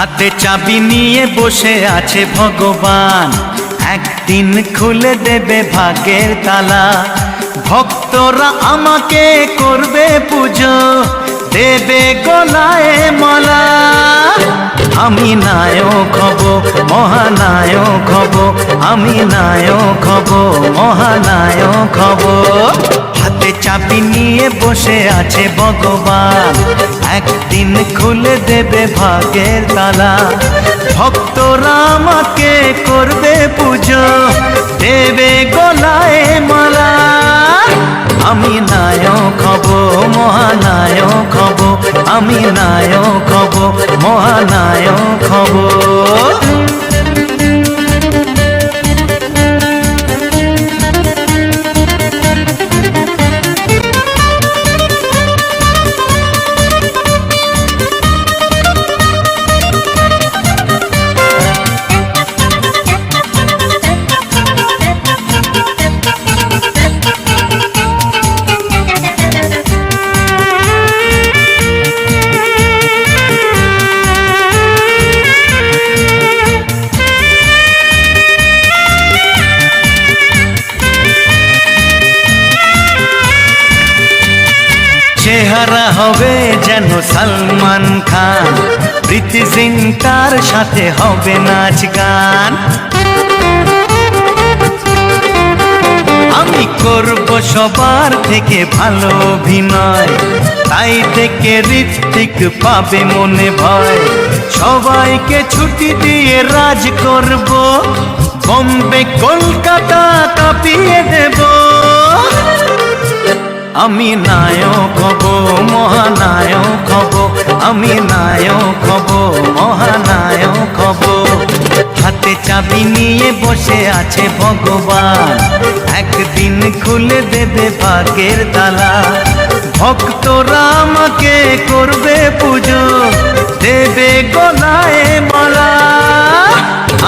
হাতে চাবি নিয়ে বসে আছে ভগবান। একদিন খুলে দেবে ভাগের তালা। ভক্তরা আমাকে করবে পুজো, দেবে গলায় মালা। আমি নায়ক হব, মহানায়ক হব, আমি নায়ক হব, মহানায়ক হব। চাবি নিয়ে বসে আছে ভগবান। একদিন খুলে দেবে ভাগের তালা। ভক্তরা আমাকে করবে পুজো। দেবে গলায় মালা। আমি নায়ক হব, মহানায়ক হব। আমি নায়ক হব, মহানায়ক হব। চেহারা হবে যেন সালমান খান। প্রীতি সিং তার সাথে হবে নাচ গান। আমি করব সবার থেকে ভালো অভিনয়। তাই থেকে ঋত্বিক পাবে মনে ভয়। সবাইকে ছুটি দিয়ে রাজ করব। বম্বে, কলকাতা কাঁপিয়ে দেব। আমি নায়ক হব, মহানায়ক হব, আমি নায়ক হব, মহানায়ক হব। হাতে চাবি নিয়ে বসে আছে ভগবান, একদিন খুলে দেবে ভাগের তালা। ভক্তরা আমাকে করবে পুজো, দেবে গলায় মালা।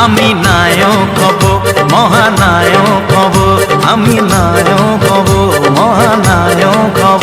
আমি নায়ক হব, মহানায়ক হব, আমি নায়ক হব মহানায়ক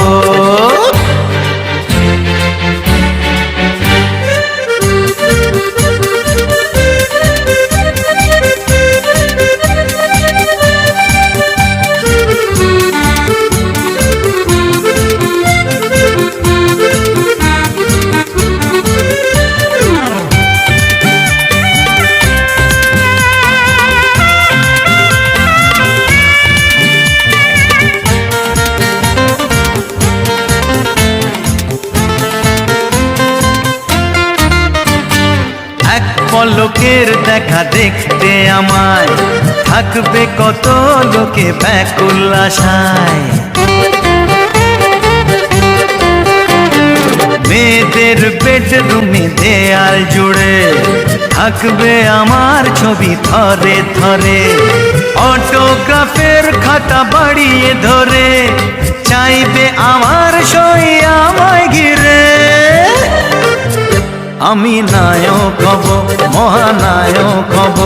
পলকের দেখা দেখতে আমায়। থাকবে কত লোকে ব্যাকুল আশায় মেয়েদের বেডরুমে দেয়াল জুড়ে থাকবে আমার ছবি ধরে ধরে। অটোগ্রাফের খাতা বাড়িয়ে ধরে। চাইবে আমার সই আমি নায়ক হব, মহানায়ক হব,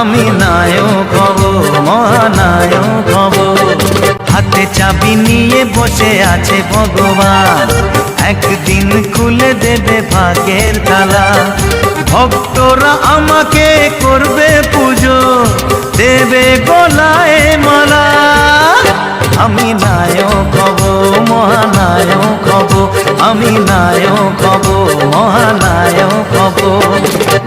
আমি নায়ক হব, মহানায়ক হব। হাতে চাবি নিয়ে বসে আছে ভগবান, একদিন খুলে দেবে ভাগের তালা। ভক্তরা আমাকে করবে পুজো, দেবে গলায় মালা। আমি নায়ক হব, মহানায়ক হব, আমি নায়ক হব, মহানায়ক হব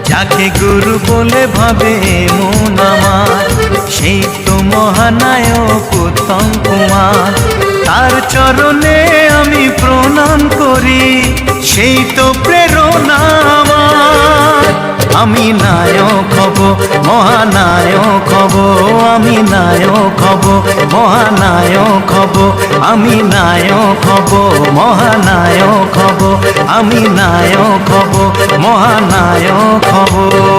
যাকে গুরু বলে ভাবে মন আমার সেই তো মহানায়ক উত্তম কুমার। তার চরণে আমি প্রণাম করি, সেই তো প্রেরণা আমার। আমি নায়ক হব, মহানায়ক হব, আমি নায়ক হব, মহানায়ক হব, আমি নায়ক হব, মহানায়ক হব, আমি নায়ক হব। মহানায়ক হব।